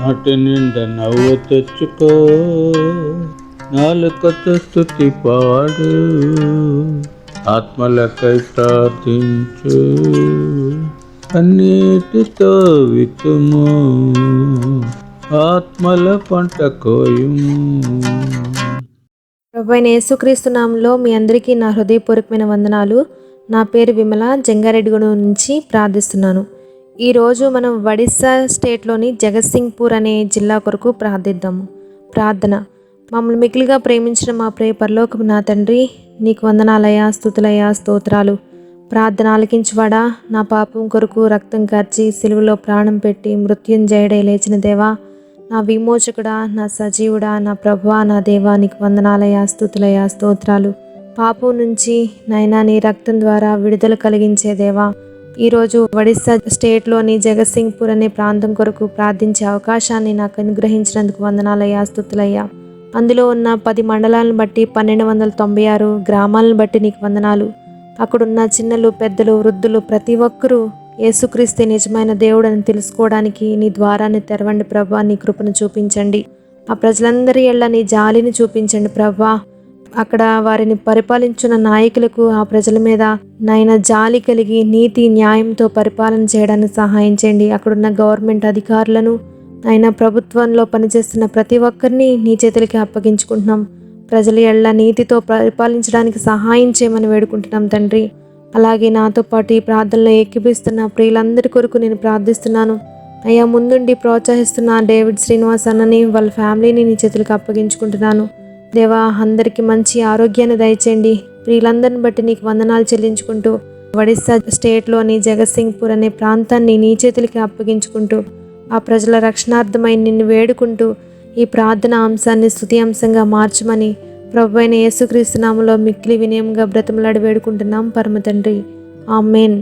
నాటి నిండా నవ్వు తెచ్చుకో. నాలుకతో స్థుతి పాడు. ఆత్మలకై ప్రార్థించు. అన్నిటితో వితుము ఆత్మల పంట కోయుము. ప్రభు యేసుక్రీస్తు నామంలో మీ అందరికీ నా హృదయపూర్వకమైన వందనాలు. నా పేరు విమల జంగారెడ్డిగూడెం నుంచి ప్రార్థిస్తున్నాను. ఈరోజు మనం ఒడిస్సా స్టేట్లోని జగత్సింగ్పూర్ అనే జిల్లా కొరకు ప్రార్థిద్దాము. ప్రార్థన. మమ్మల్ని మిగిలిగా ప్రేమించిన మా ప్రే పరలోకపు నా తండ్రి నీకు వందనాలయ స్థుతులయ స్తోత్రాలు. ప్రార్థన ఆలకించువాడా? నా పాపం కొరకు రక్తం కార్చి సిలువలో ప్రాణం పెట్టి మృత్యుంజయుడే లేచిన దేవా నా విమోచకుడా నా సజీవుడా నా ప్రభువా నా దేవా నీకు వందనాలయ స్థుతులయ స్తోత్రాలు. పాపం నుంచి నైనా నీ రక్తం ద్వారా విడుదల కలిగించే దేవా ఈరోజు ఒడిస్సా స్టేట్లోని జగత్సింగ్పూర్ అనే ప్రాంతం కొరకు ప్రార్థించే అవకాశాన్ని నాకు అనుగ్రహించినందుకు వందనాలయ స్థుతులయ్యా అందులో ఉన్న పది మండలాలను బట్టి పన్నెండు వందల తొంభై ఆరు గ్రామాలను బట్టి నీకు వందనాలు. అక్కడున్న చిన్నలు పెద్దలు వృద్ధులు ప్రతి ఒక్కరూ యేసుక్రీస్తే నిజమైన దేవుడని తెలుసుకోవడానికి నీ ద్వారాన్ని తెరవండి ప్రభా నీ కృపను చూపించండి. ఆ ప్రజలందరి ఎళ్ళ నీ జాలిని చూపించండి ప్రభా. అక్కడ వారిని పరిపాలించిన నాయకులకు ఆ ప్రజల మీద నాయన జాలి కలిగి నీతి న్యాయంతో పరిపాలన చేయడానికి సహాయం చేయండి. అక్కడున్న గవర్నమెంట్ అధికారులను ఆయన ప్రభుత్వంలో పనిచేస్తున్న ప్రతి ఒక్కరిని నీ చేతులకి అప్పగించుకుంటున్నాం. ప్రజల ఎళ్ళ నీతితో పరిపాలించడానికి సహాయం చేయమని వేడుకుంటున్నాం తండ్రి. అలాగే నాతో పాటు ఈ ప్రార్థనలో ఏకీపిస్తున్న ప్రియులందరి కొరకు నేను ప్రార్థిస్తున్నాను. అయ్యా ముందుండి ప్రోత్సహిస్తున్న డేవిడ్ శ్రీనివాస్ అన్నని వాళ్ళ ఫ్యామిలీని నీ చేతులకు అప్పగించుకుంటున్నాను. దేవా అందరికీ మంచి ఆరోగ్యాన్ని దయచేయండి. ప్రియులందరిని బట్టి నీకు వందనాలు చెల్లించుకుంటూ ఒడిస్సా స్టేట్లోని జగత్సింగ్పూర్ అనే ప్రాంతాన్ని నీ చేతులకి అప్పగించుకుంటూ ఆ ప్రజల రక్షణార్థమై నిన్ను వేడుకుంటూ ఈ ప్రార్థన అంశాన్ని స్థుతి అంశంగా మార్చమని ప్రభు అయిన యేసుక్రీస్తు నామములో మిక్కిలి వినయంగా బ్రతమలాడి వేడుకుంటున్నాం పరమ తండ్రి ఆమెన్.